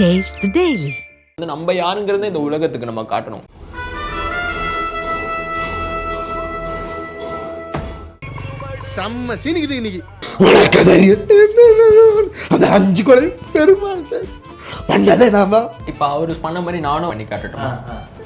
Taste the Daily. வந்து நம்ம யாருங்கிறத இந்த உலகத்துக்கு நம்ம காட்டணும். செம்ம சீனிக்குது இன்னைக்கு. அந்த அஞ்சு கொலை பெருமாள் சார். பண்ணதே நான் தான். இப்ப அவரு பண்ண மாதிரி நானும் பண்ணி காட்டட்டுமா?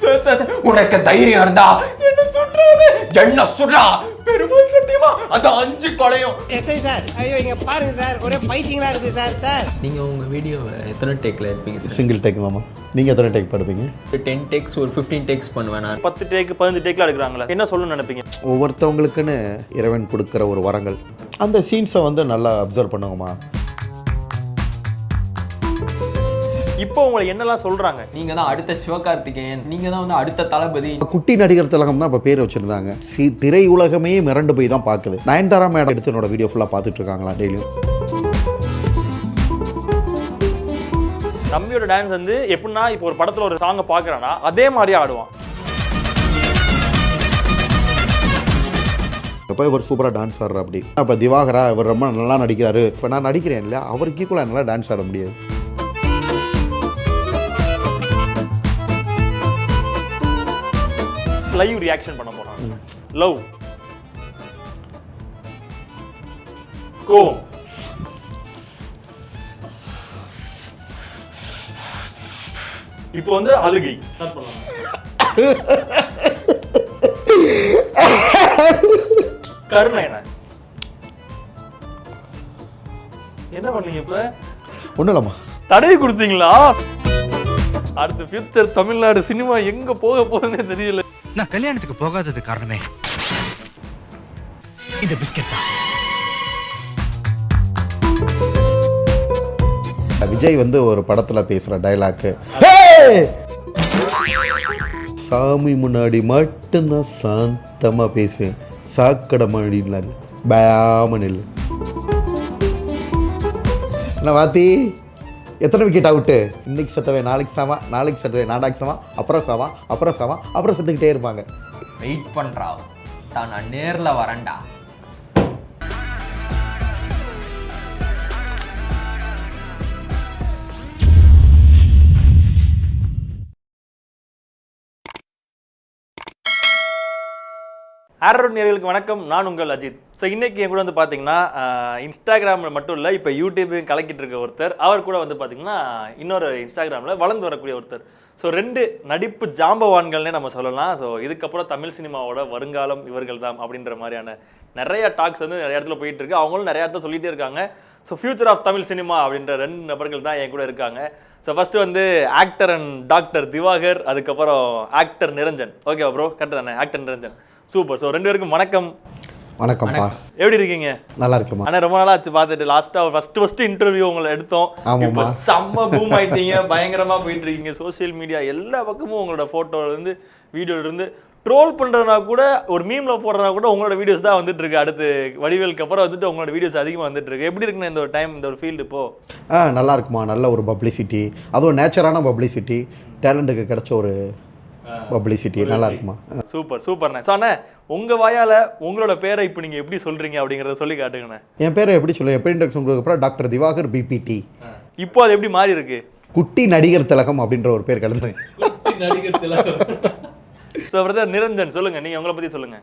சார், சார், சார், உனக்கு தைரியம் இருந்தா என்ன சுடுறாரு என்ன சுடுறா பெருமாள் சத்தியமா அந்த அஞ்சு கொலையும். SI sir. ஐயோ இங்க பாருங்க சார். ஒரே பைத்தியங்களா இருக்கு சார் சார். நீங்க உங்க வீடியோவை எத்தனை டேக்ல எடுப்பீங்க சார்? சிங்கிள் டேக் தாம்மா. நீங்கள் எத்தனை டேக் படுப்பீங்க? டென் டேக்ஸ் ஒரு ஃபிஃப்டீன் டேக்ஸ் பண்ணுவேன் நான். பத்து டேக்கு பதினஞ்சு டேக்ல எடுக்கிறாங்களே. என்ன சொல்லணும்னு நினைப்பீங்க? ஒவ்வொருத்தவங்களுக்குன்னு இறைவன் கொடுக்குற ஒரு வரங்கள். அந்த சீன்ஸை வந்து நல்லா அப்சர்வ் பண்ணுங்கம்மா. இப்போ உங்களை என்னெல்லாம் சொல்றாங்க? நீங்க தான் அடுத்த சிவகார்த்திகேயன். நீங்க தான் வந்து அடுத்த தளபதி. குட்டி நடிகர் திலகம் தான் இப்போ பேர் வச்சுருந்தாங்க. சி திரை உலகமே மிரண்டு போய் தான் பார்க்குது நயன்தாரா மேடம் எடுத்து என்னோட வீடியோ ஃபுல்லாக பார்த்துட்டு இருக்காங்களா டெய்லியும் தம்பியோட டான்ஸ் வந்து எப்படின்னா இப்போ ஒரு படத்துல ஒரு சாங்கை பார்க்கறானா அதே மாதிரியே ஆடுவான். இப்போ இவர் சூப்பராக டான்ஸ் ஆடுற அப்படி. இப்போ திவாகரா இவர் ரொம்ப நல்லா நடிக்கிறாரு. இப்போ நான் நடிக்கிறேன் இல்லையா? அவருக்கு ஈக்குவலாக என்னால் டான்ஸ் ஆட முடியாது. லைவ் ரியாக்ஷன் பண்ண போறான். லவ் கோவம் இப்போ வந்து அழுகை. Start பண்ணலாம். கருணை என்ன? என்ன பண்ணீங்க இப்ப? ஒன்றும் இல்லைம்மா. தடவி கொடுத்தீங்களா? அடுத்து ஃபியூச்சர் தமிழ்நாடு சினிமா எங்க போக போகுதுன்னே தெரியல. நான் கல்யாணத்துக்கு போகாதது காரணமே. இந்த பிஸ்கெட் தான். விஜய் வந்து ஒரு படத்தில் பேசுற டைலாக்கு சாமி முன்னாடி மட்டும்தான் சாந்தமா பேசுவேன். சாக்கடை மாடிலாம் பயாம நெல் என்ன வாத்தி? எத்தனை விக்கெட் அவுட்டு இன்னைக்கு செத்தவன் நாளைக்கு சாவா நாளைக்கு செத்தவன் நாடாக்கு சாவா அப்புறம் சாவா அப்புறம் சாவான் அப்புறம் செத்துக்கிட்டே இருப்பாங்க. வெயிட் பண்ணுறா தான் நான் நேரில் வரேன்டா. ஆரோட் நேர்களுக்கு வணக்கம். நான் உங்கள் அஜித். ஸோ இன்னைக்கு என் கூட வந்து பார்த்தீங்கன்னா இன்ஸ்டாகிராமில் மட்டும் இல்லை இப்போ யூடியூபையும் கலக்கிட்டு இருக்க ஒருத்தர். அவர் கூட வந்து பார்த்தீங்கன்னா இன்னொரு இன்ஸ்டாகிராமில் வளர்ந்து வரக்கூடிய ஒருத்தர். ஸோ ரெண்டு நடிப்பு ஜாம்பவான்கள்னே நம்ம சொல்லலாம். ஸோ இதுக்கப்புறம் தமிழ் சினிமாவோட வருங்காலம் இவர்கள் தான் அப்படின்ற மாதிரியான நிறைய டாக்ஸ் வந்து நிறைய இடத்துல போயிட்டு இருக்கு அவங்களும் நிறைய இடத்துல சொல்லிகிட்டே இருக்காங்க. So future of Tamil cinema அப்படின்ற ரெண்டு நபர்கள் தான் என் கூட இருக்காங்க. ஸோ ஃபஸ்ட்டு வந்து ஆக்டர் அண்ட் டாக்டர் திவாகர் அதுக்கப்புறம் actor Niranjan. Okay bro correct தானே? ஆக்டர் நிரஞ்சன். சூப்பர் ஸோ ரெண்டு பேருக்கும் வணக்கம். வணக்கம்ப்பா. எப்படி இருக்கீங்க? நல்லா இருக்குமா ஆனா ரொம்ப நாளா ஆச்சு பார்த்துட்டு லாஸ்டா ஃபர்ஸ்ட் ஃபர்ஸ்ட் இன்டர்வியூ உங்களை எடுத்தோம். இப்போ செம்ம பூம் ஆயிட்டீங்க. பயங்கரமா போயிட்டு இருக்கீங்க. சோஷியல் மீடியா எல்லா பக்கமும் உங்களோட போட்டோல இருந்து வீடியோல இருந்து. ட்ரோல் பண்றதுனா கூட ஒரு மீம்ல போடுறதுனா கூட உங்களோட வீடியோஸ் தான் வந்துட்டு இருக்கு. அடுத்து வடிவேலுக்கு அப்புறம் வந்துட்டு உங்களோட வீடியோஸ் அதிகமா வந்துட்டு இருக்கு. எப்படி இருக்குன்னு இந்த ஒரு டைம் இந்த ஒரு ஃபீல்டு இப்போ? ஆ நல்லா இருக்குமா நல்ல ஒரு பப்ளிசிட்டி அதுவும் நேச்சரான பப்ளிசிட்டி டேலண்ட்டுக்கு கிடைச்ச ஒரு பப்ளிசிட்டி நல்லா இருக்குமா சூப்பர் சூப்பர்ண்ணே ஸோ அண்ணே உங்க வாயால உங்களோட பேரை இப்போ நீங்க எப்படி சொல்றீங்க அப்படிங்கறத சொல்லி காட்டுங்கண்ணே. என் பேரை எப்படி சொல்ல எப்படி இன்ட்ரக்ஷன் கொடுக்கப்புறம் டாக்டர் திவாகர் பிபிடி இப்போ அது எப்படி மாறி இருக்கு குட்டி நடிகர் திலகம் அப்படின்ற ஒரு பேர் கிடந்துருங்க ஸோ பிரதர் நிரஞ்சன் சொல்லுங்க. நீங்க உங்களை பத்தி சொல்லுங்க.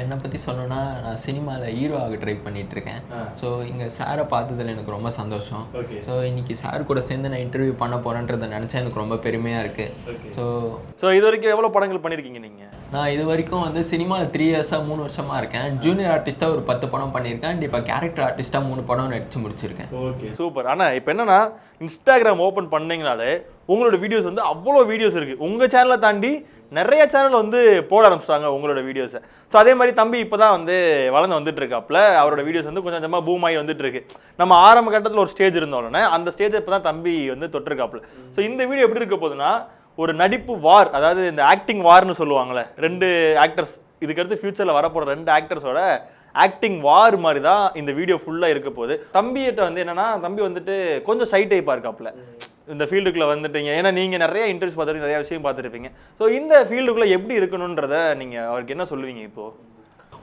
என்னை பற்றி சொல்லணும்னா நான் சினிமாவில் ஹீரோ ஆக ட்ரை பண்ணிட்டு இருக்கேன் ஸோ இங்கே சாரை பார்த்ததுல எனக்கு ரொம்ப சந்தோஷம். ஸோ இன்னைக்கு சார் கூட சேர்ந்து நான் இன்டர்வியூ பண்ண போறேன்றதை நினச்சா எனக்கு ரொம்ப பெருமையாக இருக்குது ஸோ ஸோ இது வரைக்கும் எவ்வளவு படங்கள் பண்ணிருக்கீங்க நீங்க? நான் இது வரைக்கும் வந்து சினிமாவில் த்ரீ இயர்ஸாக மூணு வருஷமாக இருக்கேன். ஜூனியர் ஆர்டிஸ்ட்டாக ஒரு பத்து படம் பண்ணியிருக்கேன். அண்ட் இப்போ கேரக்டர் ஆர்டிஸ்ட்டாக மூணு படம் நடித்து முடிச்சிருக்கேன். ஓகே சூப்பர் ஆனா இப்போ என்னன்னா இன்ஸ்டாகிராம் ஓப்பன் பண்ணீங்கனாலே உங்களோட வீடியோஸ் வந்து அவ்வளோ வீடியோஸ் இருக்கு. உங்க சேனலை தாண்டி நிறைய சேனல் வந்து போட ஆரம்பிச்சிட்டாங்க உங்களோட வீடியோஸை ஸோ அதே மாதிரி தம்பி இப்போ தான் வந்து வளர்ந்து வந்துட்டுருக்காப்புல அவரோட வீடியோஸ் வந்து கொஞ்சம் கொஞ்சமாக பூம் ஆகி வந்துட்டு இருக்கு நம்ம ஆரம்ப கட்டத்தில் ஒரு ஸ்டேஜ் இருந்தோடனே அந்த ஸ்டேஜ் இப்போ தான் தம்பி வந்து தொட்டிருக்காப்புல. ஸோ இந்த வீடியோ எப்படி இருக்க போகுதுன்னா ஒரு நடிப்பு வார் அதாவது இந்த ஆக்டிங் வார்னு சொல்லுவாங்களே ரெண்டு ஆக்டர்ஸ் இதுக்கடுத்து ஃபியூச்சரில் வரப்போகிற ரெண்டு ஆக்டர்ஸோட ஆக்டிங் வார் மாதிரி தான் இந்த வீடியோ ஃபுல்லாக இருக்க போகுது. தம்பிகிட்ட வந்து என்னென்னா தம்பி வந்துட்டு கொஞ்சம் சை டைப்பாக இருக்காப்புல. இந்த ஃபீல்டுக்குள்ளே வந்துட்டீங்க. ஏன்னா நீங்கள் நிறைய இன்டர்வியூஸ் பார்த்துட்டு நிறைய விஷயம் பார்த்துருப்பீங்க. ஸோ இந்த ஃபீல்டுக்குள்ளே எப்படி இருக்கணுன்றத நீங்கள் அவருக்கு என்ன சொல்லுவீங்க இப்போது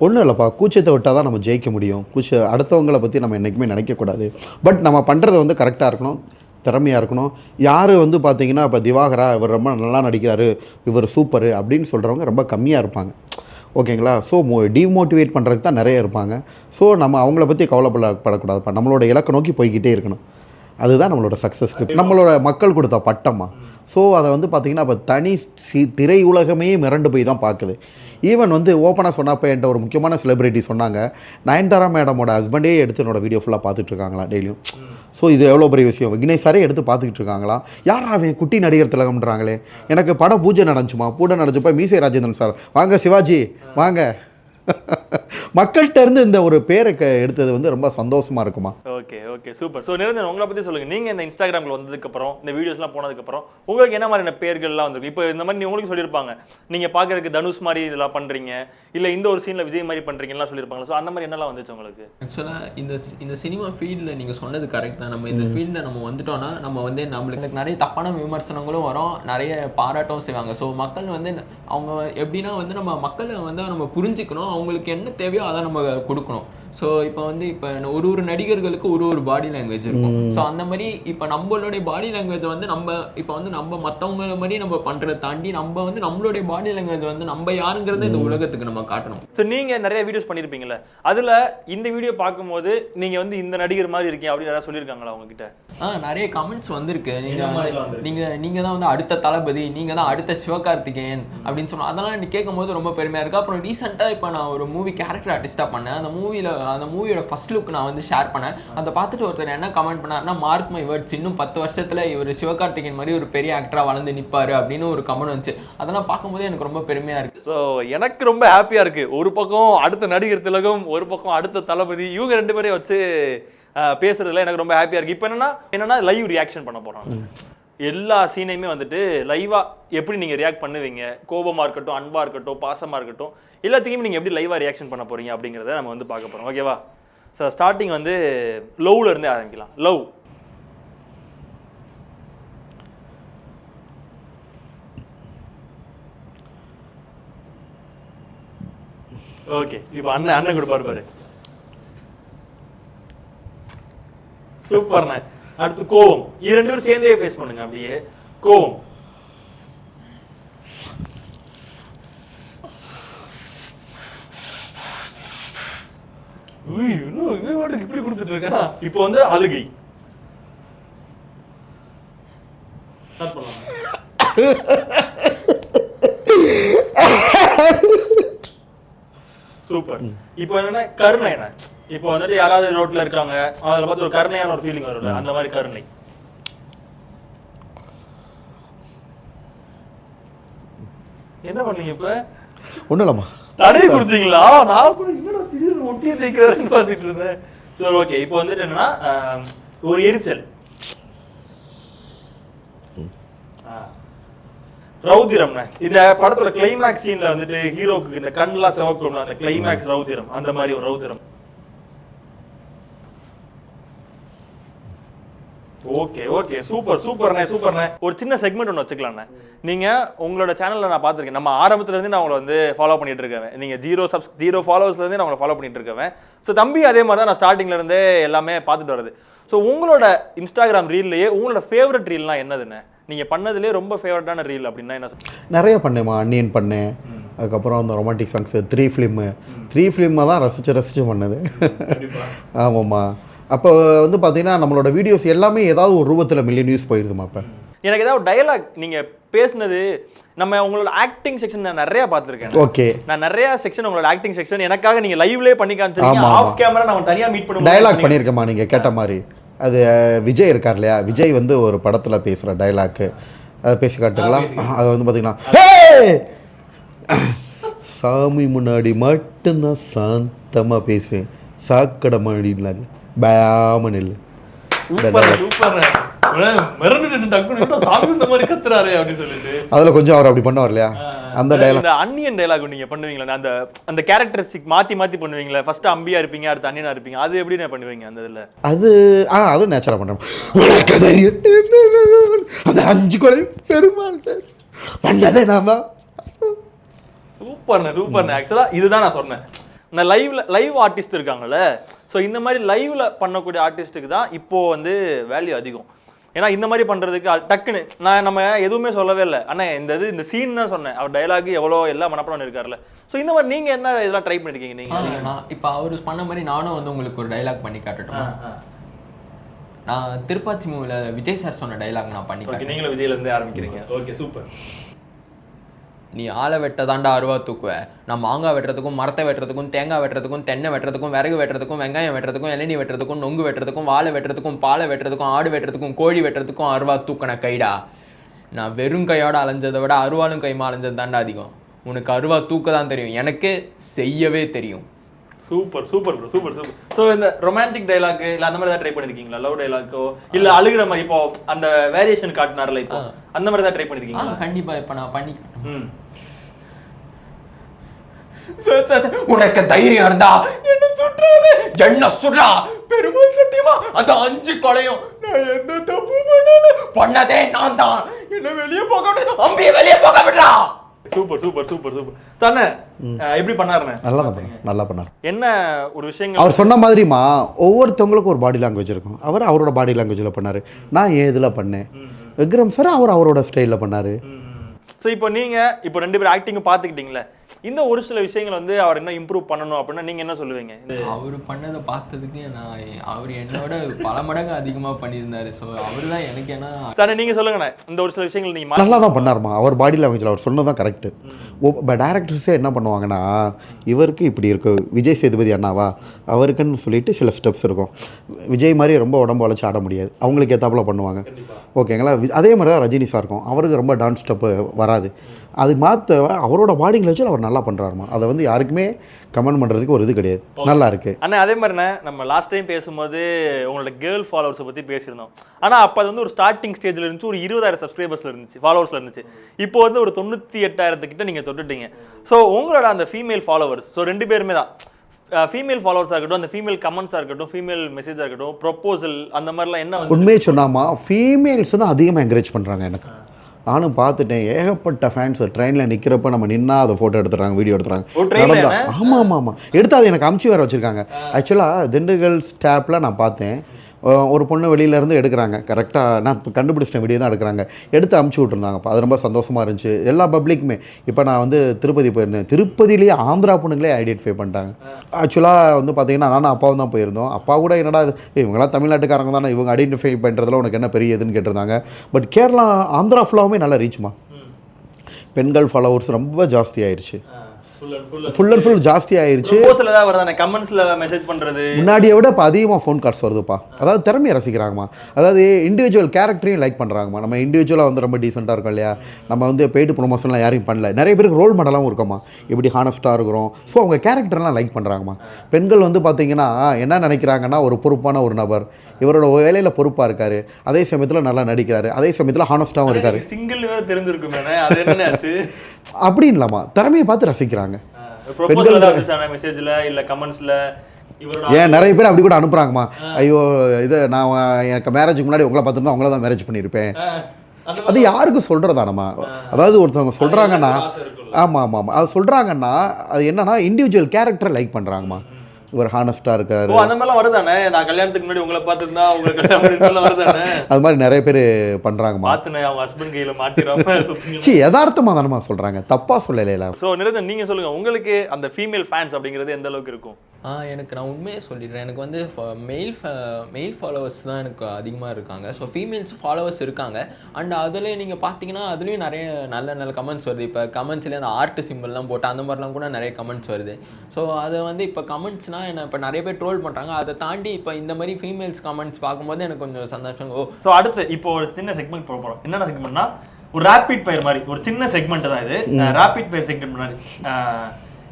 ஒன்றும் இல்லைப்பா. கூச்சத்தை விட்டால் தான் நம்ம ஜெயிக்க முடியும். கூச்ச அடுத்தவங்களை பற்றி நம்ம என்றைக்குமே நினைக்கக்கூடாது. பட் நம்ம பண்ணுறது வந்து கரெக்டாக இருக்கணும். திறமையாக இருக்கணும். யார் வந்து பார்த்தீங்கன்னா இப்போ திவாகரா இவர் ரொம்ப நல்லா நடிக்கிறாரு. இவர் சூப்பரு அப்படின்னு சொல்கிறவங்க ரொம்ப கம்மியாக இருப்பாங்க. ஓகேங்களா? ஸோ மோ டிமோட்டிவேட் பண்ணுறதுக்கு தான் நிறைய இருப்பாங்க. ஸோ நம்ம அவங்கள பற்றி கவலைப்பட படக்கூடாதுப்பா நம்மளோட இலக்கை நோக்கி போய்கிட்டே இருக்கணும். அதுதான் நம்மளோட சக்ஸஸ்க்கு நம்மளோட மக்கள் கொடுத்த பட்டமா? ஸோ அதை வந்து பார்த்திங்கன்னா இப்போ தனி சி திரை உலகமே மிரண்டு போய் தான் பார்க்குது ஈவன் வந்து ஓப்பனாக சொன்னப்போ என்கிட்ட ஒரு முக்கியமான செலிபிரிட்டி சொன்னாங்க. நயன்தாரா மேடமோட ஹஸ்பண்டே எடுத்து என்னோட வீடியோ ஃபுல்லாக பார்த்துட்டு இருக்காங்களா டெய்லியும்? ஸோ இது எவ்வளோ பெரிய விஷயம். விக்னேஷ் சாரே எடுத்து பார்த்துக்கிட்டு இருக்காங்களா? யார் அவன் குட்டி நடிகர் திலகம்ன்றாங்களே? எனக்கு பட பூஜை நடந்துச்சுமா? பூஜை நடந்துச்சப்ப மீசை ராஜேந்திரன் சார். வாங்க சிவாஜி வாங்க. மக்கள்கிட்ட இருந்து இந்த ஒரு பேரை எடுத்தது வந்து ரொம்ப சந்தோஷமா இருக்குமா? Okay okay super. So Niranjan உங்களை பற்றி சொல்லுங்க. நீங்க இந்த இன்ஸ்டாகிராமில் வந்ததுக்கப்புறம் இந்த வீடியோஸ்லாம் போனதுக்கப்புறம் உங்களுக்கு என்ன மாதிரியான பேர்கள்லாம் வந்திருக்கு? இப்போ இந்த மாதிரி உங்களுக்கு சொல்லியிருப்பாங்க. நீங்க பார்க்கறதுக்கு தனுஷ் மாதிரி இதெல்லாம் பண்றீங்க. இல்ல இந்த ஒரு சீன்ல விஜய் மாதிரி பண்றீங்கலாம் சொல்லியிருப்பாங்க ஸோ அந்த மாதிரி என்னெல்லாம் வந்துச்சு உங்களுக்கு? ஆக்சுவலாக இந்த சி- இந்த சினிமா ஃபீல்டில் நீங்கள் சொன்னது கரெக்ட் தான். நம்ம இந்த ஃபீல்டில் நம்ம வந்துட்டோம்னா நம்ம வந்து நம்மளுக்கு நிறைய தப்பான விமர்சனங்களும் வரும். நிறைய பாராட்டும் செய்வாங்க. ஸோ மக்கள் வந்து அவங்க எப்படின்னா வந்து நம்ம மக்களை வந்து நம்ம புரிஞ்சுக்கணும். அவங்களுக்கு என்ன தேவையோ அதை நம்ம கொடுக்கணும். ஸோ இப்போ வந்து இப்போ ஒரு ஒரு நடிகர்களுக்கு ஒரு ஒரு பாடி லாங்குவேஜ் இருக்கும். ஸோ அந்த மாதிரி இப்போ நம்மளுடைய பாடி லாங்குவேஜ் வந்து நம்ம இப்போ வந்து நம்ம மற்றவங்கள மாதிரி நம்ம பண்ணுறதை தாண்டி நம்ம வந்து நம்மளுடைய பாடி லாங்குவேஜ் வந்து நம்ம யாருங்கிறத இந்த உலகத்துக்கு நம்ம காட்டணும். ஸோ நீங்க நிறைய வீடியோஸ் பண்ணியிருப்பீங்கல்ல அதுல இந்த வீடியோ பார்க்கும்போது நீங்க வந்து இந்த நடிகர் மாதிரி இருக்கீங்க அப்படின்னு யாராவது சொல்லியிருக்காங்களா உங்ககிட்ட? ஆ நிறைய கமெண்ட்ஸ் வந்திருக்கு. நீங்க என்ன வந்து மாதிரிலாம் வந்திருக்கு? நீங்க நீங்க தான் வந்து அடுத்த தளபதி நீங்க தான் அடுத்த சிவகார்த்திகேயன் அப்படின்னு சொன்னோம் அதெல்லாம் கேட்கும் போது ரொம்ப பெருமையா இருக்கு. அப்புறம் ரீசெண்டா இப்போ நான் ஒரு மூவி கேரக்டர் ஆர்டிஸ்டா பண்ணேன். அந்த மூவில அந்த மூவியோட ஃபர்ஸ்ட் லுக் நான் வந்து ஷேர் பண்ணேன். அதை பார்த்துட்டு ஒருத்தர் என்ன கமெண்ட் பண்ணாருன்னா மார்க் மை வேர்ட்ஸ் இன்னும் பத்து வருஷத்துல இவர் சிவகார்த்திகேயன் மாதிரி ஒரு பெரிய ஆக்டரா வளர்ந்து நிப்பாரு அப்படின்னு ஒரு கமெண்ட் வந்துச்சு. அதெல்லாம் பார்க்கும்போது எனக்கு ரொம்ப பெருமையா இருக்கு. ஸோ எனக்கு ரொம்ப ஹாப்பியாக இருக்கு. ஒரு பக்கம் அடுத்த நடிகர் திலகம் ஒரு பக்கம் அடுத்த தளபதி இவங்க ரெண்டு பேரையும் வச்சு பேசுறதுல எனக்கு ரொம்ப ஹாப்பியாக இருக்கு. இப்போ என்னன்னா என்னன்னா லைவ் ரியாக்ஷன் பண்ண போறாங்க. எல்லா சீனையுமே வந்துட்டு லைவாக எப்படி நீங்கள் ரியாக்ட் பண்ணுவீங்க? கோபமாக இருக்கட்டும் அன்பாக இருக்கட்டும் பாசமாக இருக்கட்டும் எல்லாத்துக்குமே நீங்கள் எப்படி லைவாக ரியாக்ஷன் பண்ண போறீங்க அப்படிங்கிறத நம்ம வந்து பார்க்க போகிறோம் ஓகேவா சார் ஸ்டார்டிங் வந்து லவ்ல இருந்தே ஆரம்பிக்கலாம். லவ் ஓகே இப்போ அண்ணன் அண்ணன் கொடுப்பாரு பாரு சூப்பர்ண்ணே அடுத்து கோவம். இது ரெண்டு பேரும் சேர்ந்தே ஃபேஸ் பண்ணுங்க அப்படியே. கோவம். இப்படி கொடுத்துட்டு இருக்கா? இப்போ வந்து அழுகை. சூப்பர் இப்போ என்னன்னா கருணை என்ன? இப்போ வந்துட்டு யாராவது ரோட்ல இருக்காங்க அதில் பார்த்து ஒரு கருணையான ஒரு ஃபீலிங் வரும்ல அந்த மாதிரி கருணை. என்ன பண்ணீங்க இப்ப? ஒன்றும் இல்லைம்மா. தடவை கொடுத்தீங்களா? நான் கூட என்னடா திடீர்னு ஒட்டியை தேய்க்கிறாருன்னு பார்த்துட்டு இருந்தேன். சரி ஓகே இப்போ வந்துட்டு என்னன்னா ஒரு எரிச்சல். ரௌதிரம்ண்ணே இந்த படத்தோட கிளைமேக்ஸ் சீன்ல வந்துட்டு ஹீரோக்கு இந்த கண்ணுலாம் சிவக்கும் அந்த கிளைமேக்ஸ் ரௌதிரம். அந்த மாதிரி ஒரு ரௌதிரம். Okay okay. சூப்பர் சூப்பர்ண்ணே சூப்பர்ண்ணே. ஒரு சின்ன செக்மெண்ட் ஒன்று வச்சுக்கலாண்ணே. நீங்க உங்களோட சேனல்ல நான் பார்த்திருக்கேன். நம்ம ஆரம்பத்துல இருந்து நான் உங்களை வந்து ஃபாலோ பண்ணிட்டு இருக்கேன் நீங்க ஜீரோ சப்ஸ் ஜீரோ ஃபாலோவர்ஸ்ல இருந்து நான் உங்களை ஃபாலோ பண்ணிட்டு இருக்கேன் ஸோ தம்பி அதே மாதிரி தான் நான் ஸ்டார்டிங்ல இருந்தே எல்லாமே பார்த்துட்டு வருது ஸோ உங்களோட இன்ஸ்டாகிராம் ரீல்லையே உங்களோட ஃபேவரட் ரீல்லாம் என்னதுண்ணே? நீங்க பண்ணதுலேயே ரொம்ப ஃபேவரட்டான ரீல் அப்படின்னா என்ன சொல்லுங்க நிறைய பண்ணேம்மா. அன்னியன் பண்ணேன் அதுக்கப்புறம் அந்த romantic songs three film three ஃபிலிமை தான் ரசித்து ரசித்து பண்ணது. ஆமாம்மா. அப்போ வந்து பார்த்தீங்கன்னா நம்மளோட வீடியோஸ் எல்லாமே ஏதாவது ஒரு ரூபத்தில் மில்லியன் வியூஸ் போயிருதுமா இப்போ எனக்கு ஏதாவது டயலாக் நீங்க பேசுனது நம்ம உங்களோட ஆக்டிங் செக்ஷன் நான் நிறைய பார்த்துருக்கேன். ஓகே நான் நிறைய செக்ஷன் உங்களோட ஆக்டிங் செக்ஷன் எனக்காக நீங்க லைவ்லயே பண்ணி காமிச்சிருக்கீங்க. ஆஃப் கேமரா நம்ம தனியா மீட் பண்ணுவோம் டயலாக் பண்ணியிருக்கேம்மா நீங்கள் கேட்ட மாதிரி. அது விஜய் இருக்கார் இல்லையா? விஜய் வந்து ஒரு படத்தில் பேசுகிற டயலாக்கு அதை பேசி காட்டுங்களா? அது வந்து பார்த்தீங்கன்னா! சாமி முன்னாடி மட்டும்தான் சாந்தமாக பேசுவேன். சாக்கடை மாடிலாம் பயாம நெல் அதில் கொஞ்சம் அவர் அப்படி பண்ணுவார் இல்லையா? அந்த இந்த அன்னியன் டயலாக் நீங்க பண்ணுவீங்களா? அந்த அந்த கேரக்டரிஸ்டிக் மாத்தி மாத்தி பண்ணுவீங்களா? ஃபர்ஸ்ட் அம்பியா இருப்பீங்க அடுத்து அண்ணியனா இருப்பீங்க. அது எப்படி நான் பண்ணுவீங்க அந்த இதுல? அது ஆ பண்ணுறோம் உனக்கு தெரியும். அந்த அஞ்சு கொலை பெருமாள் சார். பண்ணதே நான் தான் சூப்பர்ண்ணே சூப்பர்ண்ணே ஆக்சுவலா இதுதான் நான் சொன்னேன். இந்த லைவ்ல லைவ் ஆர்டிஸ்ட் இருக்காங்கல்ல. ஸோ இந்த மாதிரி லைவ்ல பண்ணக்கூடிய ஆர்டிஸ்ட்டுக்கு தான் இப்போ வந்து வேல்யூ அதிகம். ஏன்னா இந்த மாதிரி பண்றதுக்கு அ- டக்குன்னு நான் நம்ம எதுவுமே சொல்லவே இல்லை. அண்ணா இந்த இது இந்த சீன் தான் சொன்னேன். அவர் டயலாக் எவ்வளோ எல்லாம் மனப்படம் இருக்காருல்ல ஸோ இந்த மாதிரி நீங்க என்ன இதெல்லாம் ட்ரை பண்ணிருக்கீங்க நீங்க? ஆ, நான் இப்போ அவர் பண்ண மாதிரி நானும் வந்து உங்களுக்கு ஒரு டைலாக் பண்ணி காட்டட்டுமா? நான் திருப்பாச்சி மூவில விஜய் சார் சொன்ன டைலாக் நான் பண்ணி நீங்களும் விஜயில இருந்து ஆரம்பிக்கிறீங்க. ஓகே சூப்பர் நீ ஆளை வெட்ட தாண்டா அருவா தூக்குவ. நான் மாங்காய் வெட்டுறதுக்கும் மரத்தை வெட்டுறதுக்கும் தேங்காய் வெட்டுறதுக்கும் தென்னை வெட்டுறதுக்கும் விறகு வெட்டுறதுக்கும் வெங்காயம் வெட்டுறதுக்கும் இளநீ வெட்டுறதுக்கும் நொங்கு வெட்டுறதுக்கும் வாழை வெட்டுறதுக்கும் பாலை வெட்டுறதுக்கும் ஆடு வெட்டுறதுக்கும் கோழி வெட்டுறதுக்கும் அருவா தூக்கின கைடா. நான் வெறும் கையோட அலைஞ்சதை விட அருவாலும் கைமா அலைஞ்சது தாண்டா அதிகம். உனக்கு அருவா தூக்க தான் தெரியும். எனக்கு செய்யவே தெரியும். Super super bro super super. So இந்த ரொமான்டிக் டைலாக் இல்ல அந்த மாதிரி ஏதாவது ட்ரை பண்ணிருக்கீங்களா? லவ் டைலாக்கோ இல்ல அழுகிற மாதிரி இப்போ அந்த வேரியேஷன் காட்டினார்ல இப்போ? அந்த மாதிரி தான் ட்ரை பண்ணிருக்கீங்களா கண்டிப்பா இப்போ நான் பண்ணி காட்டுறேன். ம் சார், சார், சார், உனக்கு தைரியம் இருந்தா என்ன சுற்றாது. என்ன சுற்றா. பெருமாள் சத்தியமா? அந்த அஞ்சு கொலையும் நான் எந்த தப்பு பண்ணல. பண்ணதே நான் தான். என்ன வெளியே போக விடு. அம்பிய வெளியே போக விடுறா. Super super super super. அஹ், எப்படி பண்ணாருண்ணே? நல்லா பண்ணார் நல்லா பண்ணார். என்ன ஒரு விஷயங்கள்? அவர் சொன்ன மாதிரிமா ஒவ்வொருத்தவங்களுக்கும் ஒரு பாடி லாங்குவேஜ் இருக்கும். அவர் அவரோட பாடி லாங்குவேஜில் பண்ணார். நான் ஏன் இதில் பண்ணேன். விக்ரம் சார் அவர் அவரோட ஸ்டைலில் பண்ணார். ஸோ இப்போ நீங்க இப்போ ரெண்டு பேரும் ஆக்டிங் பார்த்துக்கிட்டீங்களே இந்த ஒரு சில விஷயங்கள் வந்து அவர் என்ன இம்ப்ரூவ் பண்ணணும் அப்படின்னா நீங்க என்ன சொல்லுவீங்க? அவர் பண்ணதை பார்த்ததுக்கு நான் அவர் என்னோட பல மடங்கு அதிகமா பண்ணியிருந்தாரு. ஸோ அவர் தான் எனக்கு என்ன சார் நீங்க சொல்லுங்கண்ணே இந்த ஒரு சில விஷயங்கள் நீங்க மாத்தி- நல்லா தான் பண்ணாருமா? அவர் பாடி லாங்குவேஜில் அவர் சொன்னதான் கரெக்டு இப்போ டேரக்டர்ஸே என்ன பண்ணுவாங்கன்னா இவருக்கு இப்படி இருக்கு. விஜய் சேதுபதி அண்ணாவா? அவருக்குன்னு சொல்லிட்டு சில ஸ்டெப்ஸ் இருக்கும். விஜய் மாதிரி ரொம்ப உடம்பு வளைச்சு ஆட முடியாது. அவங்களுக்கு ஏத்தாப்புல பண்ணுவாங்க. ஓகேங்களா? அதே மாதிரி தான் ரஜினி சார் இருக்கும் அவருக்கு ரொம்ப டான்ஸ் ஸ்டெப்பு வராது. அது மாற்ற அவரோட பாடி லாங்குவேஜில் அவர் நல்லா பண்ணுறாருமா அதை வந்து யாருக்குமே கமெண்ட் பண்ணுறதுக்கு ஒரு இது கிடையாது. நல்லா இருக்கு. அண்ணா அதே மாதிரிண்ணே நம்ம லாஸ்ட் டைம் பேசும்போது உங்களோட கேர்ள் ஃபாலோவர்ஸை பற்றி பேசியிருந்தோம். ஆனால் அப்போ அது வந்து ஒரு ஸ்டார்டிங் ஸ்டேஜில் இருந்துச்சு ஒரு இருபதாயிரம் சப்ஸ்கிரைபர்ஸில் இருந்துச்சு ஃபாலோவர்ஸில் இருந்துச்சு. இப்போ வந்து ஒரு தொண்ணூற்றி எட்டாயிரத்துக்கிட்ட நீங்கள் தொட்டுட்டீங்க. ஸோ உங்களோட அந்த ஃபீமேல் ஃபாலோவர்ஸ் ஸோ ரெண்டு பேருமே தான். ஃபீமேல் ஃபாலோவர்ஸாக இருக்கட்டும் அந்த ஃபீமேல் கமெண்ட்ஸாக இருக்கட்டும் ஃபீமேல் மெசேஜாக இருக்கட்டும் ப்ரொப்போசல் அந்த மாதிரிலாம் என்ன உண்மையை சொன்னாமா ஃபீமேல்ஸ் தான் அதிகமாக என்கரேஜ் பண்ணுறாங்க எனக்கு. நானும் பார்த்துட்டேன். ஏகப்பட்ட ஃபேன்ஸ் ட்ரெயினில் நிற்கிறப்ப நம்ம நின்னா அதை ஃபோட்டோ எடுத்துறாங்க வீடியோ எடுத்துறாங்க ல நடந்தா. ஆமாம் ஆமாம் ஆமாம் எடுத்து அதை எனக்கு அமுச்சு வேறு வச்சுருக்காங்க. ஆக்சுவலாக திண்டுக்கல் ஸ்டாப்பில் நான் பார்த்தேன். ஒரு பொண்ணு வெளியில இருந்து எடுக்கிறாங்க. கரெக்டாக நான் இப்போ கண்டுபிடிச்சிட்டேன் வீடியோ தான் எடுக்கிறாங்க. எடுத்து அமுச்சு விட்ருந்தாங்கப்பா அது ரொம்ப சந்தோஷமாக இருந்துச்சு. எல்லா பப்ளிக்குமே இப்போ நான் வந்து திருப்பதி போயிருந்தேன். திருப்பதியிலேயே ஆந்திரா பொண்ணுங்களே ஐடென்டிஃபை பண்ணிட்டாங்க. ஆக்சுவலாக வந்து பார்த்தீங்கன்னா நானும் அப்பாவும் தான் போயிருந்தோம். அப்பா கூட என்னடா இவங்கெல்லாம் தமிழ்நாட்டுக்காரங்க தானே. இவங்க ஐடென்டிஃபை பண்ணுறதுல உனக்கு என்ன பெரிய இதுன்னு கேட்டிருந்தாங்க. பட் கேரளா ஆந்திரா ஃபுல்லாவுமே நல்லா ரீச்மா பெண்கள் ஃபாலோவர்ஸ் ரொம்ப ஜாஸ்தி ஆயிருச்சு. ஃபுல் அண்ட் ஃபுல் ஜாஸ்தி ஆயிருச்சு. முன்னாடியை விட இப்போ அதிகமாக ஃபோன் கால்ஸ் வருதுப்பா. அதாவது திறமையை ரசிக்கிறாங்கம்மா. அதாவது இண்டிவிஜுவல் கேரக்டரையும் லைக் பண்ணுறாங்கம்மா நம்ம இண்டிவிஜுவலாக வந்து ரொம்ப டீசெண்டாக இருக்கோம் இல்லையா? நம்ம வந்து பெய்டு ப்ரொமோஷன்லாம் யாரையும் பண்ணல. நிறைய பேருக்கு ரோல் மாடலாகவும் இருக்கோம்மா. இப்படி ஹானஸ்ட்டாக இருக்கிறோம். ஸோ அவங்க கேரக்டர்லாம் லைக் பண்ணுறாங்கம்மா பெண்கள் வந்து பார்த்தீங்கன்னா என்ன நினைக்கிறாங்கன்னா ஒரு பொறுப்பான ஒரு நபர். இவரோட வேலையில் பொறுப்பாக இருக்காரு. அதே சமயத்தில் நல்லா நடிக்கிறாரு. அதே சமயத்தில் ஹானஸ்ட்டாகவும் இருக்காரு. சிங்கிள் தெரிஞ்சிருக்குமே ஆச்சு அப்படின்லாமா திறமையை பார்த்து ரசிக்கிறாங்க. மெசேஜில் இல்லை கமெண்ட்ஸில் ஏன் நிறைய பேர் அப்படி கூட அனுப்புறாங்கம்மா. ஐயோ இது நான் எனக்கு மேரேஜுக்கு முன்னாடி உங்களை பார்த்துருந்தா உங்களை தான் மேரேஜ் பண்ணியிருப்பேன். அது யாருக்கு சொல்கிறதானம்மா அதாவது ஒருத்தவங்க சொல்கிறாங்கன்னா ஆமாம் ஆமாம் ஆமாம் அது சொல்கிறாங்கன்னா அது என்னன்னா இண்டிவிஜுவல் கேரக்டரை லைக் பண்ணுறாங்கம்மா இவர் ஹானஸ்ட்டாக இருக்காரு. ஓ அந்த மாதிரிலாம் வருதானே? நான் கல்யாணத்துக்கு முன்னாடி உங்களை பார்த்துருந்தா உங்க கல்யாணம் வருதானே? அது மாதிரி நிறைய பேர் பண்ணுறாங்கம்மா பார்த்துனே அவங்க ஹஸ்பண்ட் கையில மாட்டிடாம சி யதார்த்தமாக தானம்மா சொல்கிறாங்க தப்பாக சொல்லலைல ஸோ நிரஞ்சன் நீங்க சொல்லுங்க உங்களுக்கு அந்த ஃபீமேல் ஃபேன்ஸ் அப்படிங்கிறது எந்த அளவுக்கு இருக்கும்? எனக்கு நான் உண்மையை சொல்லிடுறேன். எனக்கு வந்து மெயில் மெயில் ஃபாலோவர்ஸ் தான் எனக்கு அதிகமாக இருக்காங்க. ஸோ ஃபீமேல்ஸ் ஃபாலோவர்ஸ் இருக்காங்க. அண்ட் அதில் நீங்கள் பார்த்தீங்கன்னா அதுலேயும் நிறைய நல்ல நல்ல கமெண்ட்ஸ் வருது. இப்போ கமெண்ட்ஸ்லேயே அந்த ஆர்ட் சிம்பிள்லாம் போட்டு அந்த மாதிரிலாம் கூட நிறைய கமெண்ட்ஸ் வருது. ஸோ அதை வந்து இப்போ கமெண்ட்ஸ்னால் என்ன இப்போ நிறைய பேர் ட்ரோல் பண்ணுறாங்க அதை தாண்டி இப்போ இந்த மாதிரி ஃபீமேல்ஸ் கமெண்ட்ஸ் பார்க்கும்போது எனக்கு கொஞ்சம் சந்தோஷம். ஓ. ஸோ அடுத்து இப்போ ஒரு சின்ன செக்மெண்ட் போக போறோம். என்னென்ன செக்மெண்ட்னா ஒரு ரேபிட் ஃபயர் மாதிரி. ஒரு சின்ன செக்மெண்ட் தான் இது. ரேபிட் ஃபயர் செக்மெண்ட் மாதிரி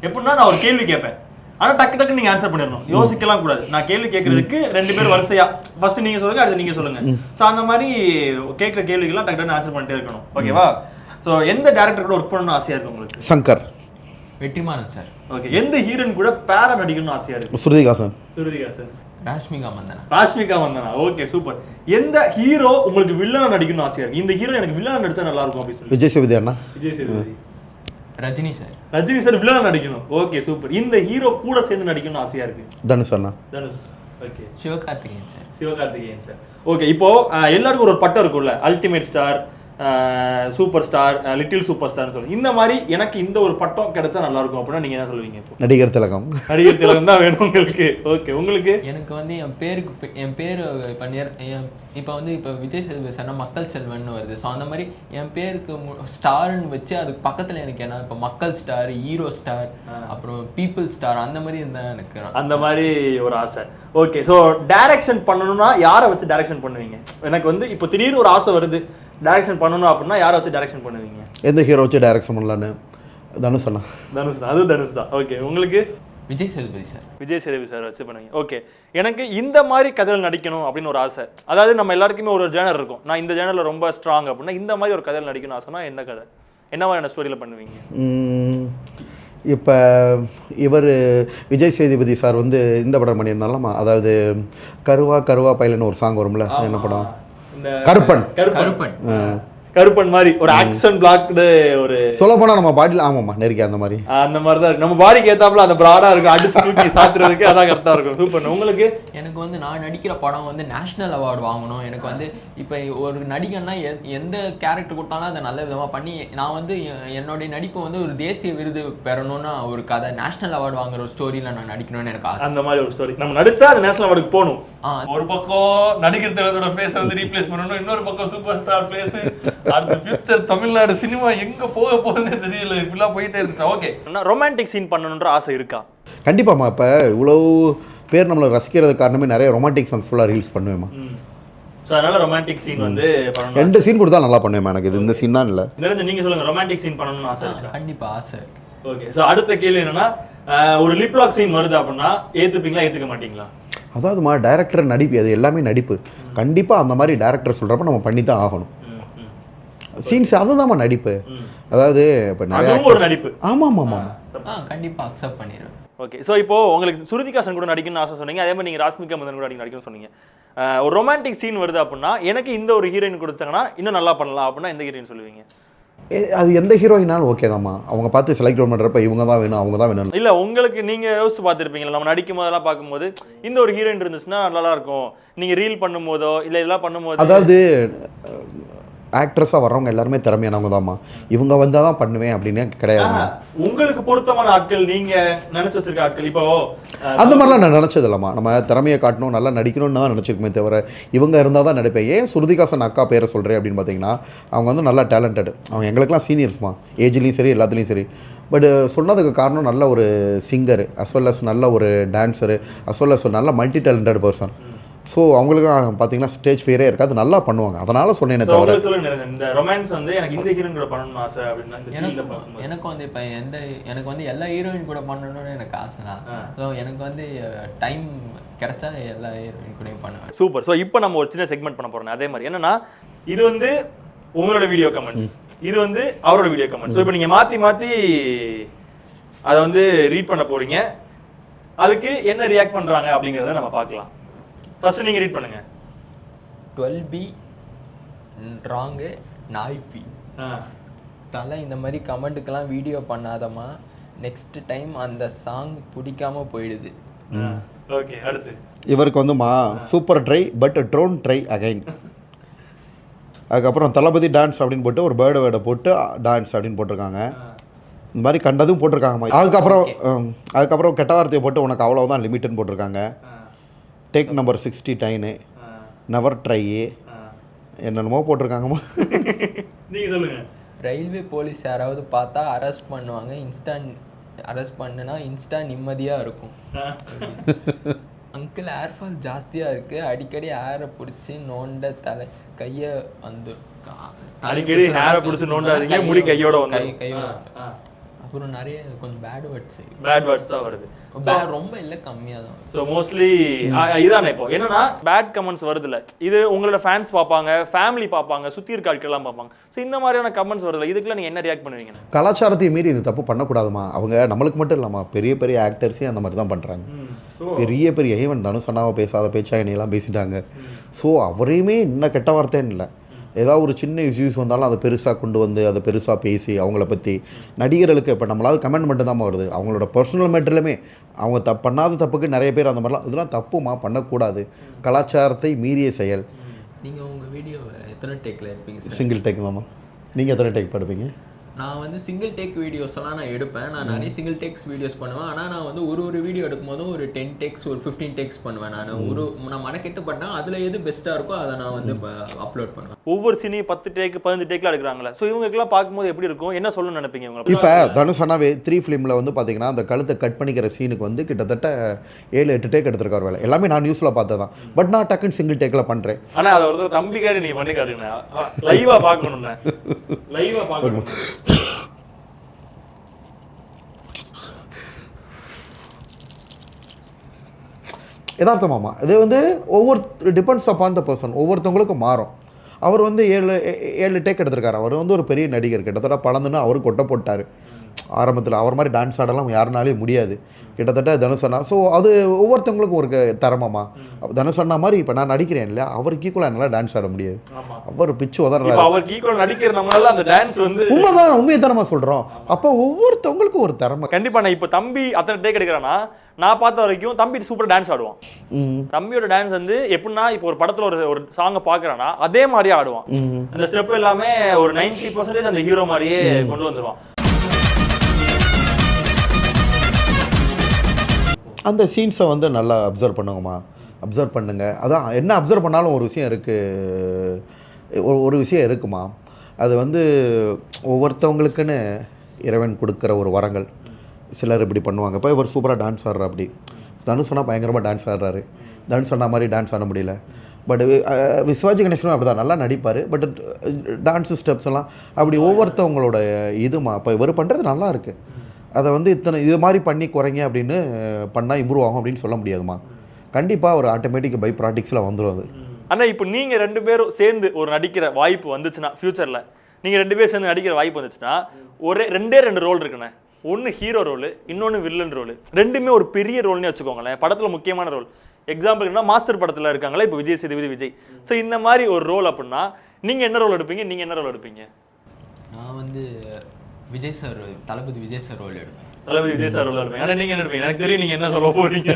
எப்படின்னா நான் ஒரு கேள்வி கேட்பேன். ஆனா டக்கு டக்கு நீங்க ஆன்சர் பண்ணிடணும். யோசிக்கலாம் கூடாது. நான் கேள்வி கேட்கறதுக்கு ரெண்டு பேர் வரிசையா. ஃபர்ஸ்ட் நீங்க சொல்லுங்க அடுத்து நீங்க சொல்லுங்க. ஸோ அந்த மாதிரி கேட்குற கேள்விக்கெல்லாம் டக்கு டக்குன்னு ஆன்சர் பண்ணிட்டே இருக்கணும். ஓகேவா ஸோ எந்த டேரக்டர் கூட ஒர்க் பண்ணணும்னு ஆசையா இருக்கு உங்களுக்கு? சங்கர். வெற்றிமாறன் சார். ஓகே எந்த ஹீரோயின் கூட பேரா நடிக்கணும்னு ஆசையா இருக்கு? Shruti Haasan Shrutika sir Rashmika Mandanna Rashmika Vandana okay super எந்த ஹீரோ உங்களுக்கு வில்லனா நடிக்கணும்னு ஆசையா இருக்கு? இந்த ஹீரோ எனக்கு வில்லனா நடிச்சா நல்லா இருக்கும் அப்படின்னு சொல்லி. விஜய் சேதுபதி அண்ணா. விஜய் சேதுபதி. ரஜினி சார். ரஜினி சார் வில்லனா நடிக்கணும். ஓகே சூப்பர் இந்த ஹீரோ கூட சேர்ந்து நடிக்கணும்னு ஆசையா இருக்கு? தனுஷ் அண்ணா. Dhanush. Okay Sivakarthikeyan sir. Sivakarthikeyan sir. Okay இப்போ எல்லாருக்கும் ஒரு பட்டம் இருக்கும்ல ultimate star super star little super ஸ்டார்னு சொல்லி. இந்த மாதிரி எனக்கு இந்த ஒரு பட்டம் கிடைச்சா நல்லா இருக்கும் அப்படின்னா நீங்க என்ன சொல்லுவீங்க நடிகர் திலகம். நடிகர் திலகம் தான் வேணும் உங்களுக்கு. ஓகே உங்களுக்கு? எனக்கு வந்து என் பேருக்கு என் பேர் என் இப்போ வந்து இப்போ விஜய் சேதுபதி சார்னா மக்கள் செல்வன்னு வருது. ஸோ அந்த மாதிரி என் பேருக்கு ஸ்டார்னு வச்சு அதுக்கு பக்கத்தில் எனக்கு என்ன இப்போ மக்கள் ஸ்டார் ஹீரோ ஸ்டார் அப்புறம் பீப்புள் ஸ்டார் அந்த மாதிரி இருந்தால் எனக்கு அந்த மாதிரி ஒரு ஆசை. ஓகே ஸோ டைரக்ஷன் பண்ணணும்னா யாரை வச்சு டைரக்ஷன் பண்ணுவீங்க? எனக்கு வந்து இப்போ திடீர்னு ஒரு ஆசை வருது. டைரக்ஷன் பண்ணணும் அப்படின்னா யாரை வச்சு டைரக்ஷன் பண்ணுவீங்க? எந்த ஹீரோ வச்சு டைரக்ஷன் பண்ணலான்னு தனுஷ் அண்ணா. தனுஷ் தான். அது தனுஷ் தான். ஓகே உங்களுக்கு? விஜய் சேதுபதி சார். விஜய் சேதுபதி சார் வச்சு பண்ணுவீங்க. ஓகே எனக்கு இந்த மாதிரி கதையில் நடிக்கணும் அப்படின்னு ஒரு ஆசை. அதாவது நம்ம எல்லாருக்குமே ஒரு ஜேனர் இருக்கும். நான் இந்த ஜேனரில் ரொம்ப ஸ்ட்ராங் அப்படின்னா இந்த மாதிரி ஒரு கதையில் நடிக்கணும் ஆசைனா என்ன கதை? என்ன மாதிரியான ஸ்டோரியில் பண்ணுவீங்க? இப்போ இவர் விஜய் சேதுபதி சார் வந்து இந்த படம் பண்ணியிருந்தாலாமா அதாவது கருவா கருவா பையலன்னு ஒரு சாங் வரும்ல என்ன படம்? கருப்பன். கருப்பன். கருப்பன் மாதிரி ஒரு ஆக்ஷன் பிளாக்டு ஒரு சொல்ல போனால் நம்ம பாட்டில் ஆமாம்மா நெருக்கி அந்த மாதிரி. அந்த மாதிரி தான் நம்ம பாடிக்கு ஏத்தாப்புல அந்த ப்ராடா இருக்கும் அடிச்சு தூக்கி சாத்துறதுக்கு அதான் கரெக்டா இருக்கும். சூப்பர். உங்களுக்கு? எனக்கு வந்து நான் நடிக்கிற படம் வந்து நேஷ்னல் அவார்டு வாங்கணும். எனக்கு வந்து இப்போ ஒரு நடிகன்னா எந்த கேரக்டர் கொடுத்தாலும் அதை நல்ல விதமாக பண்ணி நான் வந்து என்னுடைய நடிப்பு வந்து ஒரு தேசிய விருது பெறணும்னு ஒரு கதை நேஷ்னல் அவார்டு வாங்குற ஒரு ஸ்டோரியில் நான் நடிக்கணும்னு எனக்கு ஆசை. அந்த மாதிரி ஒரு ஸ்டோரி நம்ம நடிச்சா அது நேஷனல் அவார்டுக்கு போகணும். ஒரு பக்கம் நடிகர் திலகத்தோட ஃபேஸை வந்து ரீப்ளேஸ் பண்ணணும் இன்னொரு பக்கம் சூப்பர் ஸ்டார் ஃபேஸ் அடுத்த ஃபியூச்சர் தமிழ்நாடு சினிமா எங்க போக போகுதுன்னே தெரியல. இப்படிலாம் போயிட்டே இருந்துச்சு ஓகே ரொமான்டிக் சீன் பண்ணணுன்ற ஆசை இருக்கா? கண்டிப்பாம்மா இப்போ இவ்வளோ பேர் நம்மளை ரசிக்கிறது காரணமே நிறைய ரொமான்டிக் சாங்ஸ் ஃபுல்லாக ரீல்ஸ் பண்ணுவேம்மா. ஸோ அதனால ரொமான்டிக் சீன் வந்து பண்ணணும் ரெண்டு சீன் கொடுத்தா நல்லா பண்ணுவேம்மா எனக்கு இது இந்த சீன் தான் இல்லை. நிரஞ்சன் நீங்க சொல்லுங்க ரொமான்டிக் சீன் பண்ணணும்னு ஆசை இருக்கா? கண்டிப்பாக ஆசை ஓகே ஸோ அடுத்த கேள்வி என்னன்னா ஒரு லிப்லாக் சீன் வருது அப்படின்னா ஏத்துப்பீங்களா ஏத்துக்க மாட்டீங்களா? அதாவதுமா டைரக்டர் நடிப்பு அது எல்லாமே நடிப்பு. கண்டிப்பாக அந்த மாதிரி டைரக்டர் சொல்கிறப்ப நம்ம பண்ணி தான் ஆகணும். சீன்ஸ் அதுதான்மா நடிப்பு. அதாவது இப்போ நிறைய அதுவும் ஒரு நடிப்பு. ஆமாம் ஆமாம் ஆ கண்டிப்பாக அக்செப்ட் பண்ணிடுவேன் ஓகே ஸோ இப்போ உங்களுக்கு சுருதிகாசன் கூட நடிக்கணும்னு ஆசை சொன்னீங்க. அதே மாதிரி நீங்கள் ராஸ்மிகா மந்தன் கூட நடிக்க நடிக்கணும்னு சொன்னீங்க. ஒரு ரொமான்டிக் சீன் வருது அப்படின்னா எனக்கு இந்த ஒரு ஹீரோயின் கொடுத்தாங்கன்னா இன்னும் நல்லா பண்ணலாம் அப்படின்னா எந்த ஹீரோயின் சொல்லுவீங்க? அது எந்த ஹீரோயினாலும் ஓகே தான்மா அவங்க பார்த்து செலக்ட் பண்ணுறப்ப இவங்க தான் வேணும் அவங்க தான் வேணும் இல்ல உங்களுக்கு நீங்க யோசிச்சு பார்த்துருப்பீங்களா நம்ம நடிக்கும் போதெல்லாம் பார்க்கும்போது இந்த ஒரு ஹீரோயின் இருந்துச்சுன்னா நல்லா இருக்கும். நீங்க ரீல் பண்ணும்போதோ இல்ல இதெல்லாம் பண்ணும்போது அதாவது ஆக்ட்ரஸாக வர்றவங்க எல்லாருமே திறமையானவங்க தான்மா இவங்க வந்தால் தான் பண்ணுவேன் அப்படின்னு கிடையாது. உங்களுக்கு பொருத்தமான ஆட்கள் நீங்க நினைச்சு வச்சிருக்க ஆட்கள் இப்போ அந்த மாதிரிலாம் நான் நினச்சது இல்லைம்மா நம்ம திறமையை காட்டணும் நல்லா நடிக்கணும்னு தான் நினச்சிருக்குமே தவிர இவங்க இருந்தால் தான் நடிப்பேன். ஏன் சுருதிகாசன் அக்கா பேரை சொல்கிறேன் அப்படின்னு பார்த்தீங்கன்னா அவங்க வந்து நல்லா டேலண்டட் அவங்க எங்களுக்கெல்லாம் சீனியர்ஸ்மா ஏஜ்லேயும் சரி எல்லாத்துலேயும் சரி. பட் சொன்னதுக்கு காரணம் நல்ல ஒரு சிங்கர் அஸ் வெல் அஸ் நல்ல ஒரு டான்ஸரு அஸ் வெல் அஸ் நல்ல மல்டி டேலண்டட் பர்சன் ஸோ அவங்களுக்கும் பார்த்தீங்கன்னா ஸ்டேஜ் ஃபியரே இருக்காது. நல்லா பண்ணுவாங்க. அதனால் சொன்னேனே தவிர. இந்த ரொமான்ஸ் வந்து எனக்கு இந்த ஹீரோயின் கூட பண்ணணும்னு ஆசை அப்படின்னா இந்த எனக்கு ஃபீல்ட பார்க்கும்போது. எனக்கு வந்து இப்போ எந்த எனக்கு வந்து எல்லா ஹீரோயின் கூட பண்ணணும்னு எனக்கு ஆசை தான் ஸோ எனக்கு வந்து டைம் கிடைச்சா எல்லா ஹீரோயின் கூடயும் பண்ணுவேன். சூப்பர் ஸோ இப்போ நம்ம ஒரு சின்ன செக்மெண்ட் பண்ண போறோம். அதே மாதிரி. என்னன்னா இது வந்து உங்களோட வீடியோ கமெண்ட்ஸ் இது வந்து அவரோட வீடியோ கமெண்ட்ஸ் ஸோ இப்போ நீங்க மாத்தி மாத்தி அதை வந்து ரீட் பண்ண போறீங்க. அதுக்கு என்ன ரியாக்ட் பண்றாங்க அப்படிங்கறத நம்ம பார்க்கலாம். ஃபர்ஸ்ட் நீங்க ரீட் பண்ணுங்க. டுவெல் பி ராங்கு நாய் பி. தலை இந்த மாதிரி கமெண்ட்டுக்கெல்லாம் வீடியோ பண்ணாதம்மா. நெக்ஸ்ட் டைம் அந்த சாங் பிடிக்காம போயிடுது. ஓகே அடுத்து. இவருக்கு வந்துமா super try but drone try again அதுக்கப்புறம் தளபதி டான்ஸ் அப்படின்னு போட்டு ஒரு பேர்டு வேர்டை போட்டு டான்ஸ் அப்படின்னு போட்டிருக்காங்க. இந்த மாதிரி கண்டதும் போட்டிருக்காங்கம்மா. அதுக்கப்புறம் அதுக்கப்புறம் கெட்ட வார்த்தையை போட்டு உனக்கு அவ்வளோதான் லிமிட்டுன்னு போட்டிருக்காங்க. டேக் நம்பர் சிக்ஸ்டி டைனு நெவர் ட்ரை என்னென்னமோ போட்டிருக்காங்கம்மா. நீங்க சொல்லுங்க. ரயில்வே போலீஸ் யாராவது பார்த்தா அரெஸ்ட் பண்ணுவாங்க. இன்ஸ்டா அரெஸ்ட் பண்ணுனா இன்ஸ்டா நிம்மதியாக இருக்கும். அங்கிள் ஏர்ஃபால் ஜாஸ்தியாக இருக்குது அடிக்கடி ஏரை பிடிச்சி நோண்ட தலை கையை வந்து அடிக்கடி கை- பிடிச்சு நோண்டாதீங்க, முடி கையோட கை வந்துரும். கையோட. அப்புறம் நிறைய கொஞ்சம் பேட் வேர்ட்ஸ் பேட் வேர்ட்ஸ் தான் வருது. ரொம்ப இல்லை கம்மியாக தான் ஸோ மோஸ்ட்லி இதானே இப்போ. என்னன்னா பேட் கமெண்ட்ஸ் வருதுல்ல. இது உங்களோட ஃபேன்ஸ் பார்ப்பாங்க ஃபேமிலி பார்ப்பாங்க சுற்றி இருக்க ஆட்கள்லாம் பார்ப்பாங்க. ஸோ இந்த மாதிரியான கமெண்ட்ஸ் வருதுல்ல. இதுக்கெல்லாம் நீங்கள் என்ன ரியாக்ட் பண்ணுவீங்க? கலாச்சாரத்தையும் மீறி இது தப்பு பண்ணக்கூடாதுமா? அவங்க நம்மளுக்கு மட்டும் இல்லாமா பெரிய பெரிய ஆக்டர்ஸே அந்த மாதிரி தான் பண்ணுறாங்க பெரிய பெரிய ஈவன் தனுஷ் அண்ணாவை பேசாத பேச்சா என்னையெல்லாம் பேசிட்டாங்க ஸோ அவரையுமே இன்னும் கெட்ட வார்த்தைன்னு இல்லை. ஏதாவது ஒரு சின்ன இஷ்யூஸ் வந்தாலும் அதை பெருசாக கொண்டு வந்து அதை பெருசாக பேசி அவங்கள பற்றி நடிகர்களுக்கு இப்போ நம்மளாவது கமெண்ட் மட்டும் தான் வருது. அவங்களோட பர்சனல் மேட்டர்லையுமே அவங்க தப்பு பண்ணாத தப்புக்கு நிறைய பேர் அந்த மாதிரிலாம் இதெல்லாம் தப்புமா பண்ணக்கூடாது. கலாச்சாரத்தை மீறிய செயல். நீங்கள் உங்கள் வீடியோவை எத்தனை டேக்கில் எடுப்பீங்க சார் சிங்கிள் டேக் தாம்மா. நீங்கள் எத்தனை டேக் படுப்பீங்க நான் வந்து சிங்கிள் டேக் வீடியோஸ் எல்லாம் நான் எடுப்பேன். நான் நிறைய சிங்கிள் டேக்ஸ் வீடியோஸ் பண்ணுவேன். ஆனால் நான் வந்து ஒரு ஒரு வீடியோ எடுக்கும் போதும் ஒரு டென் டேக்ஸ் ஒரு ஃபிஃப்டீன் டேக்ஸ் பண்ணுவேன் நான். ஒரு நான் மனக்கெட்டு பண்ணேன் அதில் எது பெஸ்ட்டாக இருக்கோ அதை நான் வந்து அப்லோட் பண்ணுவேன். ஒவ்வொரு சீனையும் பத்து டேக் பதினஞ்சு டேக்ல எடுக்கிறாங்களே ஸோ இவங்களுக்குலாம் பார்க்கும்போது எப்படி இருக்கும்? என்ன சொல்லணும்னு நினைப்பீங்க இவங்க இப்போ தனுஷ் அண்ணாவே த்ரீ ஃபிலிமில் வந்து பார்த்தீங்கன்னா அந்த கழுத்தை கட் பண்ணிக்கிற சீனுக்கு வந்து கிட்டத்தட்ட ஏழு எட்டு டேக் எடுத்திருக்காரு வேலை. எல்லாமே நான் நியூஸில் பார்த்தது தான். பட் நான் டக்குன்னு சிங்கிள் டேக்கில் பண்ணுறேன் ஆனா அதை ஒருத்தர் தம்பிக்காரி நீ பண்ணி காட்டுங்க லைவா பார்க்கணும்னு லைவா பார்க்கணும். யதார்த்தமாமா இது வந்து ஒவ்வொரு டிபெண்ட்ஸ் அப்பான் த பர்சன் ஒவ்வொருத்தவங்களுக்கும் மாறும். அவர் வந்து ஏழு ஏழு டேக் எடுத்திருக்காரு. அவர் வந்து ஒரு பெரிய நடிகர். கிட்டத்தட்ட பழந்துன்னு அவர் கொட்டை போட்டார். ஆரம்பத்தில் அவர் மாதிரி டான்ஸ் ஆடலாம் யாருனாலையும் முடியாது. கிட்டத்தட்ட தனுஷ் அண்ணா. ஸோ அது ஒவ்வொருத்தவங்களுக்கும் ஒரு திறமமா தனுஷ் அண்ணா மாதிரி இப்போ நான் நடிக்கிறேன் இல்லையா? அவருக்கு ஈக்குவலாக என்னால் டான்ஸ் ஆட முடியாது. அவர் பிச்சு உதறாரு அவருக்கு ஈக்குவல் நடிக்கிற நம்மளால அந்த டான்ஸ் வந்து உண்மைதான் உண்மையை தரமா சொல்கிறோம் அப்போ ஒவ்வொருத்தவங்களுக்கும் ஒரு திறமை. கண்டிப்பா நான் இப்ப தம்பி அத்தனை டேக் எடுக்கிறானா நான் பார்த்த வரைக்கும் தம்பி சூப்பர் டான்ஸ் ஆடுவான். தம்பியோட டான்ஸ் வந்து எப்படின்னா இப்போ ஒரு படத்துல ஒரு ஒரு சாங்கை பாக்குறானா அதே மாதிரியே ஆடுவான். அந்த ஸ்டெப் எல்லாமே ஒரு 90% பர்சன்டேஜ் அந்த ஹீரோ மாதிரியே கொண்டு வந்துருவான். அந்த சீன்ஸை வந்து நல்லா அப்சர்வ் பண்ணுங்கம்மா. அப்சர்வ் பண்ணுங்கள் அதான் என்ன அப்சர்வ் பண்ணாலும் ஒரு விஷயம் இருக்குது ஒரு விஷயம் இருக்குமா அது வந்து ஒவ்வொருத்தவங்களுக்குன்னு இறைவன் கொடுக்குற ஒரு வரங்கள். சிலர் இப்படி பண்ணுவாங்க. இப்போ இவர் சூப்பராக டான்ஸ் ஆடுறா அப்படி தனுஷ் சொன்னால் பயங்கரமாக டான்ஸ் ஆடுறாரு. தனுஷ் சொன்ன மாதிரி டான்ஸ் ஆட முடியல. பட் விஸ்வாஜி கணேசனும் அப்படி தான் நல்லா நடிப்பார். பட் டான்ஸு ஸ்டெப்ஸ் எல்லாம் அப்படி ஒவ்வொருத்தவங்களோட இதுமா இப்போ இவர் பண்ணுறது நல்லா இருக்குது அதை வந்து இத்தனை இது மாதிரி பண்ணி குறைங்க அப்படின்னு பண்ணால் இம்ப்ரூவ் ஆகும் அப்படின்னு சொல்ல முடியாதுமா கண்டிப்பாக ஒரு ஆட்டோமேட்டிக் பை ப்ராக்டிக்ஸில் வந்துடும் அது. ஆனா இப்போ நீங்க ரெண்டு பேரும் சேர்ந்து ஒரு நடிக்கிற வாய்ப்பு வந்துச்சுன்னா ஃபியூச்சர்ல நீங்க ரெண்டு பேரும் சேர்ந்து நடிக்கிற வாய்ப்பு வந்துச்சுன்னா ஒரே ரெண்டே ரெண்டு ரோல் இருக்குண்ணே. ஒன்னு ஹீரோ ரோல் இன்னொன்னு வில்லன் ரோல் ரெண்டுமே ஒரு பெரிய ரோல்னே வச்சுக்கோங்களேன். படத்துல முக்கியமான ரோல் எக்ஸாம்பிள்னா மாஸ்டர் படத்துல இருக்காங்களா இப்போ விஜய் சேதுபதி விஜய். ஸோ இந்த மாதிரி ஒரு ரோல் அப்படின்னா நீங்க என்ன ரோல் எடுப்பீங்க? நீங்க என்ன ரோல் எடுப்பீங்க? நான் வந்து Vijay sir Thalapathy Vijay sir role எடுப்பேன். தளபதி விஜய் சார் ரோல் எடுப்பீங்க ஆனா நீங்க என்ன எடுப்பீங்க? எனக்கு தெரியும் நீங்க என்ன சொல்ல போறீங்க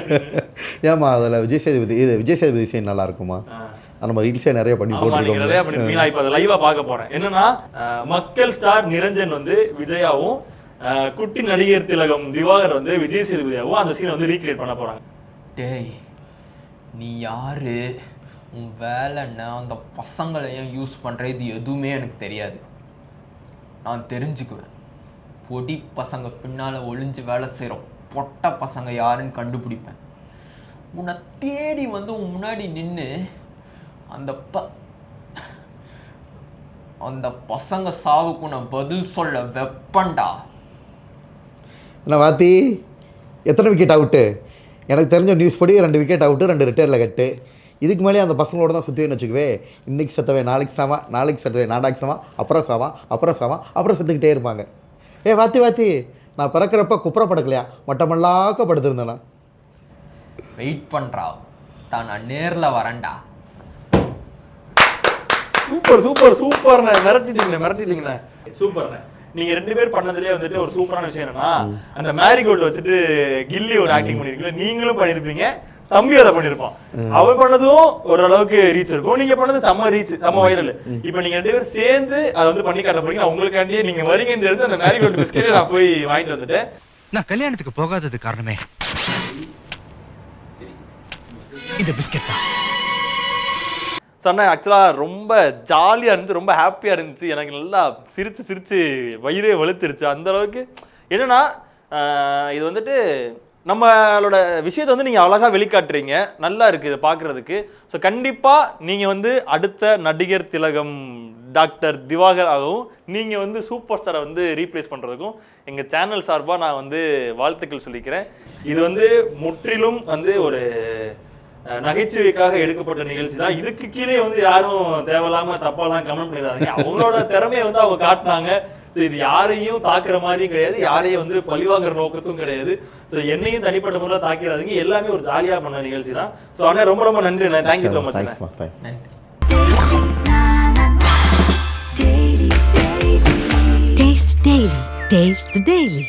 ஏமா அதில் விஜய் சேதுபதி இது விஜய் சேதுபதி சீன் நல்லா இருக்குமா? நம்ம ரீல்ஸே நிறைய பண்ணி போட்டுருக்கோம் நிறைய நான் இப்ப அதை லைவா பார்க்க போறேன். என்னன்னா மக்கள் ஸ்டார் நிரஞ்சன் வந்து விஜயாவும் குட்டி நடிகர் திலகம் திவாகர் வந்து விஜய் சேதுபதியாவும் அந்த சீனை வந்து ரீக்ரியேட் பண்ண போறாங்க. டேய் நீ யாரு? உன் வேலை என்ன? அந்த பசங்களை ஏன் யூஸ் பண்ணுற இது எதுவுமே எனக்கு தெரியாது. நான் தெரிஞ்சுக்குவேன். பொடி பசங்க பின்னால் ஒளிஞ்சு வேலை செய்கிறோம் பொட்ட பசங்க யாருன்னு கண்டுபிடிப்பேன். உன்னை தேடி வந்து உன் முன்னாடி நின்று அந்த ப அந்த பசங்க சாவுக்கு நான் பதில் சொல்ல வெப்பண்டா. என்ன வாத்தி? எத்தனை விக்கெட் அவுட்டு எனக்கு தெரிஞ்ச நியூஸ் படி ரெண்டு விக்கெட் அவுட்டு ரெண்டு ரிட்டையரில் கட்டு. இதுக்கு மேலே அந்த பசங்களோட தான் சுற்றின்னு வச்சுக்கவே. இன்னைக்கு செத்தவன் நாளைக்கு சாவா நாளைக்கு செத்தவன் நாடாக்கு சாவா அப்புறம் சாவா அப்புறம் சாவா அப்புறம் செத்துக்கிட்டே இருப்பாங்க. ஏ வாத்தி வாத்தி. நான் பிறக்கிறப்ப குப்புற படுக்கலையா மட்டமல்லாக்க படுத்திருந்தேனா வெயிட் பண்ணுறா தான் நான் நேரில் வரேன்டா. சூப்பர் சூப்பர் சூப்பர்ண்ணே மிரட்டிட்டீங்களே மிரட்டிட்டீங்களே. சூப்பர்ண்ணே நீங்க ரெண்டு பேர் பண்ணதுலயே வந்துட்டு ஒரு சூப்பரான விஷயம் என்னன்னா அந்த மேரிகோல்ட் வச்சுட்டு கில்லி ஒரு ஆக்டிங் பண்ணிருக்கீங்க நீங்களும் பண்ணிருப்பீங்க. தம்பி அதை பண்ணிருப்பான். அவன் பண்ணதும் ஓரளவுக்கு ரீச் இருக்கும். நீங்க பண்ணது செம்ம ரீச் செம்ம வைரல் இப்போ நீங்க ரெண்டு பேரும் சேர்ந்து அதை வந்து பண்ணி காட்ட போறீங்க. உங்களுக்காண்டியே நீங்க வரீங்கன்னு தெரிஞ்சு அந்த மேரிகோல்ட் பிஸ்கெட்டை நான் போய் வாங்கிட்டு வந்துட்டேன். நான் கல்யாணத்துக்கு போகாதது காரணமே. இந்த பிஸ்கெட் தான். சொன்னேன் ஆக்சுவலாக ரொம்ப ஜாலியாக இருந்துச்சு ரொம்ப ஹாப்பியாக இருந்துச்சு. எனக்கு நல்லா சிரிச்சு சிரிச்சு வயிறே வலுத்துருச்சு அந்த அளவுக்கு என்னன்னா ஆஹ் இது வந்துட்டு நம்மளோட விஷயத்தை வந்து நீங்கள் அழகாக வெளிக்காட்டுறீங்க. நல்லா இருக்குது இதை பார்க்குறதுக்கு ஸோ கண்டிப்பாக நீங்கள் வந்து அடுத்த நடிகர் திலகம் டாக்டர் திவாகர் ஆகவும் நீங்கள் வந்து சூப்பர் ஸ்டாரை வந்து ரீப்ளேஸ் பண்ணுறதுக்கும் எங்கள் சேனல் சார்பாக நான் வந்து வாழ்த்துக்கள் சொல்லிக்கிறேன். இது வந்து முற்றிலும் வந்து ஒரு நகைச்சுவைக்காக எடுக்கப்பட்ட நிகழ்ச்சி தான். இதுக்கு கீழே வந்து யாரும் தேவையில்லாம தப்பாலாம் கமெண்ட் பண்ணிடாதீங்க. அவங்களோட திறமையை வந்து அவங்க காட்டினாங்க. ஸோ இது யாரையும் தாக்குற மாதிரியும் கிடையாது. யாரையும் வந்து பழிவாங்குற நோக்கத்தும் கிடையாது. ஸோ என்னையும் தனிப்பட்ட முறையில் தாக்கிறாதீங்க எல்லாமே ஒரு ஜாலியாக பண்ண நிகழ்ச்சி தான் ஸோ அண்ணா ரொம்ப ரொம்ப நன்றி அண்ணா. Thank you so much Taste Taste the Daily.